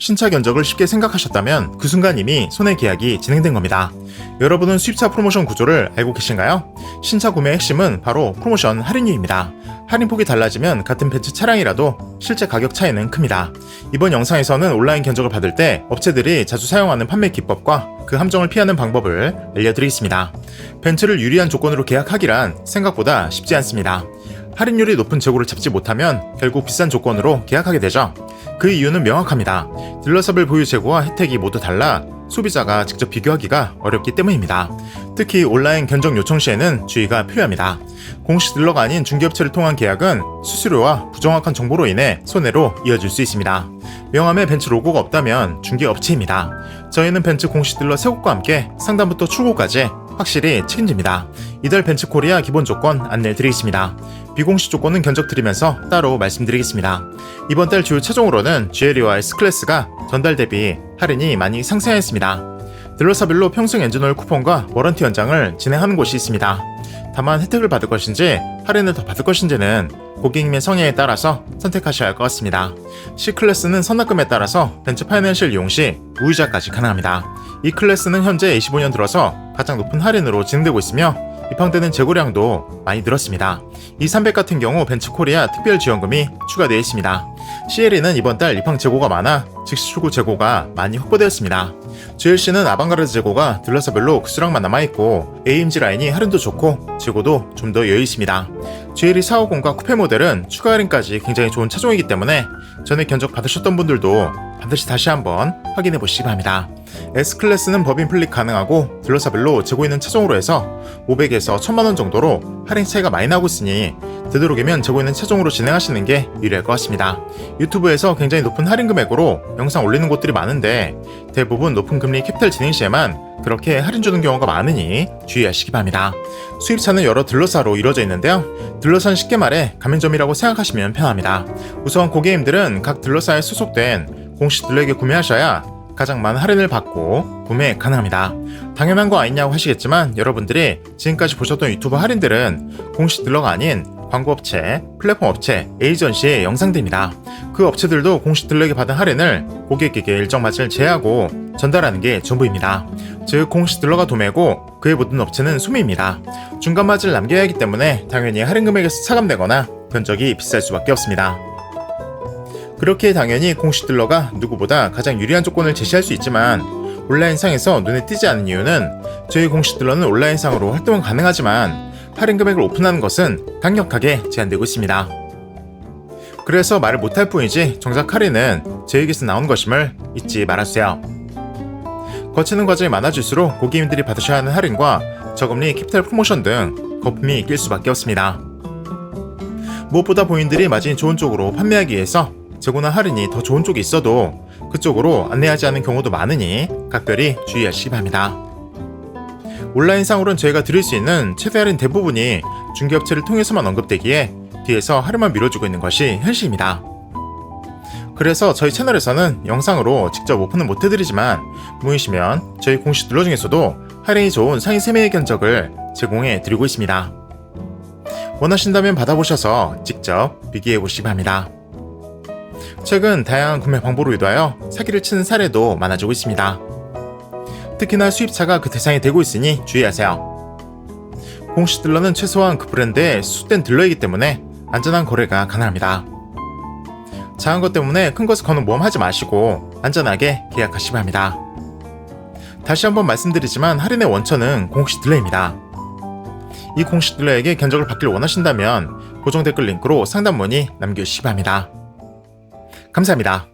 신차 견적을 쉽게 생각하셨다면 그 순간 이미 손해 계약이 진행된 겁니다. 여러분은 수입차 프로모션 구조를 알고 계신가요? 신차 구매의 핵심은 바로 프로모션 할인율입니다. 할인폭이 달라지면 같은 벤츠 차량이라도 실제 가격 차이는 큽니다. 이번 영상에서는 온라인 견적을 받을 때 업체들이 자주 사용하는 판매 기법과 그 함정을 피하는 방법을 알려드리겠습니다. 벤츠를 유리한 조건으로 계약하기란 생각보다 쉽지 않습니다. 할인율이 높은 재고를 잡지 못하면 결국 비싼 조건으로 계약하게 되죠. 그 이유는 명확합니다. 딜러서블 보유 재고와 혜택이 모두 달라 소비자가 직접 비교하기가 어렵기 때문입니다. 특히 온라인 견적 요청 시에는 주의가 필요합니다. 공식 딜러가 아닌 중개업체를 통한 계약은 수수료와 부정확한 정보로 인해 손해로 이어질 수 있습니다. 명함에 벤츠 로고가 없다면 중개업체입니다. 저희는 벤츠 공식 딜러 세 곳과 함께 상담부터 출고까지 확실히 책임집니다. 이달 벤츠 코리아 기본 조건 안내 드리겠습니다. 비공식 조건은 견적 드리면서 따로 말씀드리겠습니다. 이번 달 주요 차종으로는 GLE와 S클래스가 전달 대비 할인이 많이 상승하였습니다. 딜러사별로 평생 엔진오일 쿠폰과 워런티 연장을 진행하는 곳이 있습니다. 다만 혜택을 받을 것인지 할인을 더 받을 것인지는 고객님의 성향에 따라서 선택하셔야 할 것 같습니다. C클래스는 선납금에 따라서 벤츠 파이낸셜 이용 시 무이자까지 가능합니다. 이 클래스는 현재 25년 들어서 가장 높은 할인으로 진행되고 있으며 입항되는 재고량도 많이 늘었습니다. 이300 같은 경우 벤츠 코리아 특별 지원금이 추가되어 있습니다. CLE는 이번 달 입항 재고가 많아 즉시 출고 재고가 많이 확보되었습니다. GLC는 아방가르드 재고가 딜러서별로 그 수량만 남아있고 AMG 라인이 할인도 좋고 재고도 좀 더 여유 있습니다. GLE 450과 쿠페 모델은 추가 할인까지 굉장히 좋은 차종이기 때문에 전에 견적 받으셨던 분들도 반드시 다시 한번 확인해 보시기 바랍니다. S클래스는 법인 플립 가능하고 딜러사별로 재고 있는 차종으로 해서 500에서 1000만 원 정도로 할인 차이가 많이 나고 있으니 되도록이면 재고 있는 차종으로 진행하시는 게 유리할 것 같습니다. 유튜브에서 굉장히 높은 할인 금액으로 영상 올리는 곳들이 많은데 대부분 높은 금리 캐피탈 진행 시에만 그렇게 할인 주는 경우가 많으니 주의하시기 바랍니다. 수입차는 여러 딜러사로 이루어져 있는데요. 딜러사는 쉽게 말해 가맹점이라고 생각하시면 편합니다. 우선 고객님들은 각 딜러사에 소속된 공식 딜러에게 구매하셔야 가장 많은 할인을 받고 구매 가능합니다. 당연한 거 아니냐고 하시겠지만 여러분들이 지금까지 보셨던 유튜브 할인들은 공식 딜러가 아닌 광고업체, 플랫폼 업체, 에이전시의 영상들입니다. 그 업체들도 공식 딜러에게 받은 할인을 고객에게 일정 마진을 제하고 전달하는 게 전부입니다. 즉 공식 딜러가 도매고 그의 모든 업체는 소매입니다. 중간 마진을 남겨야 하기 때문에 당연히 할인 금액에서 차감되거나 견적이 비쌀 수밖에 없습니다. 그렇게 당연히 공식 딜러가 누구보다 가장 유리한 조건을 제시할 수 있지만 온라인상에서 눈에 띄지 않는 이유는 저희 공식 딜러는 온라인상으로 활동은 가능하지만 할인 금액을 오픈하는 것은 강력하게 제한되고 있습니다. 그래서 말을 못할 뿐이지 정작 할인은 저에게서 나온 것임을 잊지 말아주세요. 거치는 과정이 많아질수록 고객님들이 받으셔야 하는 할인과 저금리 캐피탈 프로모션 등 거품이 낄 수밖에 없습니다. 무엇보다 본인들이 마진이 좋은 쪽으로 판매하기 위해서 재고나 할인이 더 좋은 쪽이 있어도 그쪽으로 안내하지 않는 경우도 많으니 각별히 주의하시기 바랍니다. 온라인상으로는 저희가 드릴 수 있는 최대 할인 대부분이 중개업체를 통해서만 언급되기에 뒤에서 할인만 밀어주고 있는 것이 현실입니다. 그래서 저희 채널에서는 영상으로 직접 오픈은 못해드리지만 모이시면 저희 공식 딜러 중에서도 할인이 좋은 상위 3명의 견적을 제공해 드리고 있습니다. 원하신다면 받아보셔서 직접 비교해 보시기 바랍니다. 최근 다양한 구매 방법으로 인하여 사기를 치는 사례도 많아지고 있습니다. 특히나 수입차가 그 대상이 되고 있으니 주의하세요. 공식 딜러는 최소한 그 브랜드의 수된 딜러이기 때문에 안전한 거래가 가능합니다. 작은 것 때문에 큰 것을 거는 모험하지 마시고 안전하게 계약하시기 바랍니다. 다시 한번 말씀드리지만 할인의 원천은 공식 딜러입니다. 이 공식 딜러에게 견적을 받기를 원하신다면 고정 댓글 링크로 상담 문의 남겨주시기 바랍니다. 감사합니다.